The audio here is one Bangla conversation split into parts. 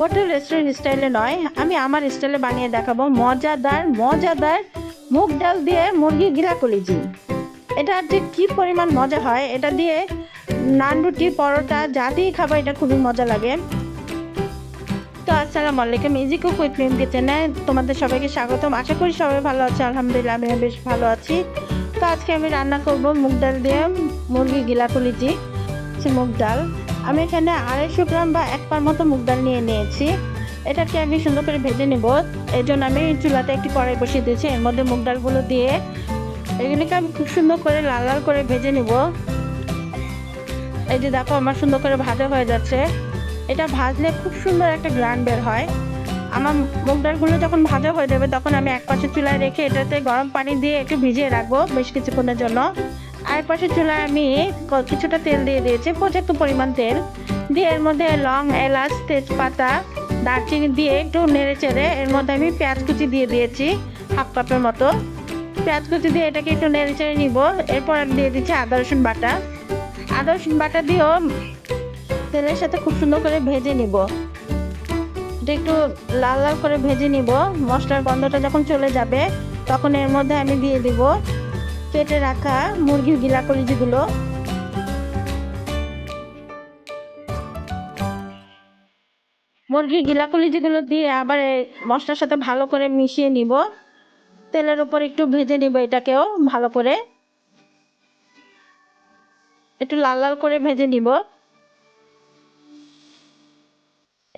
হোটেল রেস্টুরেন্ট স্টাইলে নয়, আমি আমার স্টাইলে বানিয়ে দেখাবো মজাদার মজাদার মুগ ডাল দিয়ে মুরগি গিলা কলিজি। এটা যে কি পরিমাণ মজা হয়, এটা দিয়ে নান রুটি পরোটা যা দিয়ে খাব, এটা খুবই মজা লাগে। তো আসসালামু আলাইকুম ইজি কুক উইথ মিম কিচেনে তোমাদের সবাইকে স্বাগতম। আশা করি সবাই ভালো আছে, আলহামদুলিল্লাহ আমিও বেশ ভালো আছি। তো আজকে আমি রান্না করব মুগ ডাল দিয়ে মুরগি গিলা কলিজি মুগ ডাল। আমি এখানে আড়াইশো গ্রাম বা এক পার মতো মুগ ডাল নিয়ে নিয়েছি। এটাকে আমি সুন্দর করে ভেজে নেব। এই জন্য আমি চুলাতে একটি কড়াই বসিয়ে দিয়েছি। এর মধ্যে মুগ ডালগুলো দিয়ে এগুলিকে আমি খুব সুন্দর করে লাল লাল করে ভেজে নেব। এই যে দেখো, আমার সুন্দর করে ভাজা হয়ে যাচ্ছে। এটা ভাজলে খুব সুন্দর একটা গ্রান বের হয়। আমার মুগ ডালগুলো যখন ভাজা হয়ে যাবে, তখন আমি এক পাশে চুলায় রেখে এটাতে গরম পানি দিয়ে একটু ভিজিয়ে রাখব বেশ কিছুক্ষণের জন্য। আর পাশে চুলায় আমি কিছুটা তেল দিয়ে দিয়েছি, পর্যাপ্ত পরিমাণ তেল। দিয়ে এর মধ্যে লং, এলাচ, তেজপাতা, দারচিনি দিয়ে একটু নেড়ে চেড়ে এর মধ্যে আমি পেঁয়াজ কুচি দিয়ে দিয়েছি, হাফ কাপের মতো। পেঁয়াজ কুচি দিয়ে এটাকে একটু নেড়ে চেড়ে নিব, এরপর আমি দিয়ে দিচ্ছি আদা, রসুন বাটা। আদা, রসুন বাটা দিয়েও তেলের সাথে খুব সুন্দর করে ভেজে নিব। এটা একটু লাল লাল করে ভেজে নিব, মশলার গন্ধটা যখন চলে যাবে, তখন এর মধ্যে আমি দিয়ে দিব কেটে রাখা মুরগির গিলা কলিজিগুলো মুরগির গিলা কলিজিগুলো দিয়ে আবার মশলার সাথে ভালো করে মিশিয়ে নিব। তেলের উপর একটু ভেজে নিব এটাকেও ভালো করে। একটু লাল লাল করে ভেজে নিব।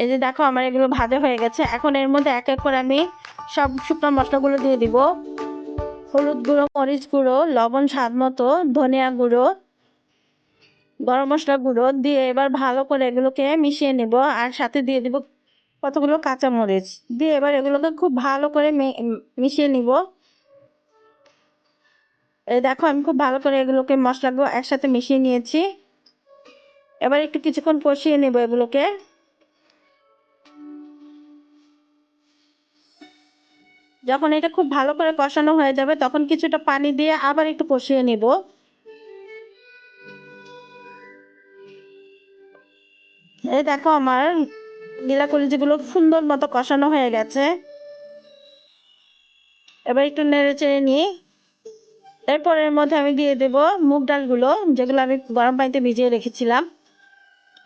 এই যে দেখো আমার এগুলো ভাজা হয়ে গেছে। এখন এর মধ্যে এক এক করে আমি সব শুকনো মশলাগুলো দিয়ে দিব। হলুদ গুঁড়ো, মরিচ গুঁড়ো, লবণ স্বাদ মতো, ধনিয়া গুঁড়ো, গরম মশলা গুঁড়ো দিয়ে এবার ভালো করে এগুলোকে মিশিয়ে নেব আর সাথে দিয়ে দিব কতগুলো কাঁচা মরিচ দিয়ে এবার এগুলোকে খুব ভালো করে মিশিয়ে নিব। এই দেখো, আমি খুব ভালো করে এগুলোকে মশলাগুলো একসাথে মিশিয়ে নিয়েছি। এবার একটু কিছুক্ষণ কষিয়ে নেব এগুলোকে। যখন এটা খুব ভালো করে কষানো হয়ে যাবে, তখন কিছুটা পানি দিয়ে আবার একটু কষিয়ে নেব। এই দেখো আমার নীলা কলিজিগুলো সুন্দর মতো কষানো হয়ে গেছে। এবার একটু নেড়ে চেড়ে নিই। এরপর এর মধ্যে আমি দিয়ে দেব মুগ ডালগুলো, যেগুলো আমি গরম পানিতে ভিজিয়ে রেখেছিলাম।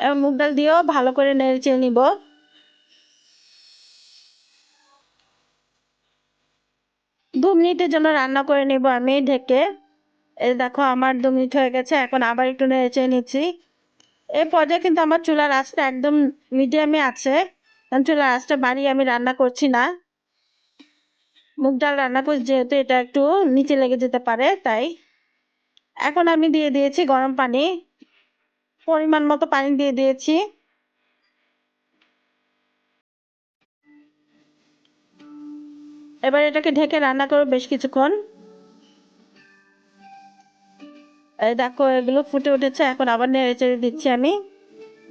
এবং মুগ ডাল দিয়েও ভালো করে নেড়ে চেড়ে নিব। দু মিনিটের জন্য রান্না করে নেব আমি ঢেকে। এই দেখো আমার দু মিনিট হয়ে গেছে, এখন আবার একটু নেড়ে নিচ্ছি। এই পর্যায়ে কিন্তু আমার চুলার আঁচটা একদম মিডিয়ামে আছে। কারণ চুলার আঁচটা বাড়িয়ে আমি রান্না করছি না। মুগ ডাল রান্না করছি, যেহেতু এটা একটু নিচে লেগে যেতে পারে, তাই। এখন আমি দিয়ে দিয়েছি গরম পানি। পরিমাণ মতো পানি দিয়ে দিয়েছি। এবার এটাকে ঢেকে রান্না করো বেশ কিছুক্ষণ। দেখো, এগুলো ফুটে উঠেছে, এখন আবার নেড়ে চেড়ে দিচ্ছি আমি।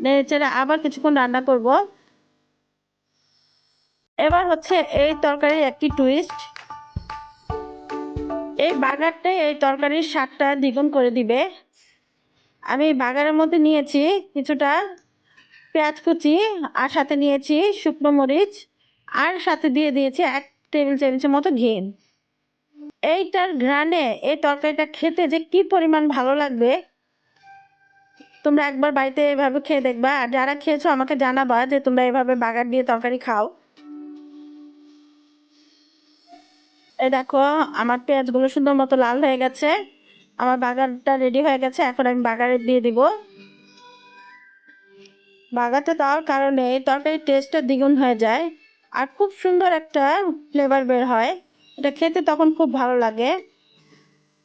নেড়ে চেড়ে আবার কিছুক্ষণ রান্না করব। এবার হচ্ছে এই তরকারির একটি টুইস্ট এই বাগারটাই এই তরকারির স্বাদটা দ্বিগুণ করে দিবে। আমি বাগারের মধ্যে নিয়েছি কিছুটা পেঁয়াজ কুচি, আর সাথে নিয়েছি শুকনো মরিচ, আর সাথে দিয়ে দিয়েছি এক টেবিল চামচের মতো ঘি এইটার ঘ্রাণে এই তরকারিটা খেতে যে কি পরিমাণ ভালো লাগবে? তোমরা একবার বাড়িতে এভাবে খেয়ে দেখবা। আর যারা খেয়েছো, আমাকে জানাবা যে তোমরা এভাবে বাগার দিয়ে তরকারি খাও। এই দেখো, আমার পেঁয়াজগুলো সুন্দর মতো লাল হয়ে গেছে। আমার বাগারটা রেডি হয়ে গেছে। এখন আমি বাগারে দিয়ে দিব। বাগারটা দেওয়ার কারণে তরকারির টেস্টটা দ্বিগুণ হয়ে যায়। আর খুব সুন্দর একটা ফ্লেভার বের হয়। এটা খেতে তখন খুব ভালো লাগে।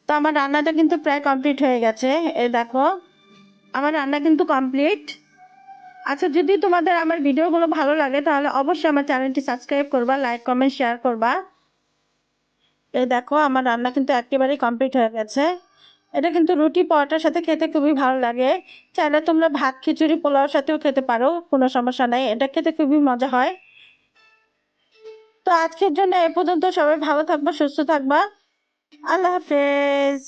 তো আমার রান্নাটা কিন্তু প্রায় কমপ্লিট হয়ে গেছে। এই দেখো, আমার রান্না কিন্তু কমপ্লিট আচ্ছা যদি তোমাদের আমার ভিডিওগুলো ভালো লাগে, তাহলে অবশ্যই আমার চ্যানেলটি সাবস্ক্রাইব করবা লাইক কমেন্ট শেয়ার করবা। এই দেখো, আমার রান্না কিন্তু একেবারেই কমপ্লিট হয়ে গেছে। এটা কিন্তু রুটি পরোটার সাথে খেতে খুবই ভালো লাগে। চাইলে তোমরা ভাত, খিচুড়ি, পোলাওর সাথেও খেতে পারো, কোনো সমস্যা নাই। এটা খেতে খুবই মজা হয়। তো আজকের জন্য এ পর্যন্ত সবাই ভালো থাকবা সুস্থ থাকবা। আল্লাহ হাফেজ।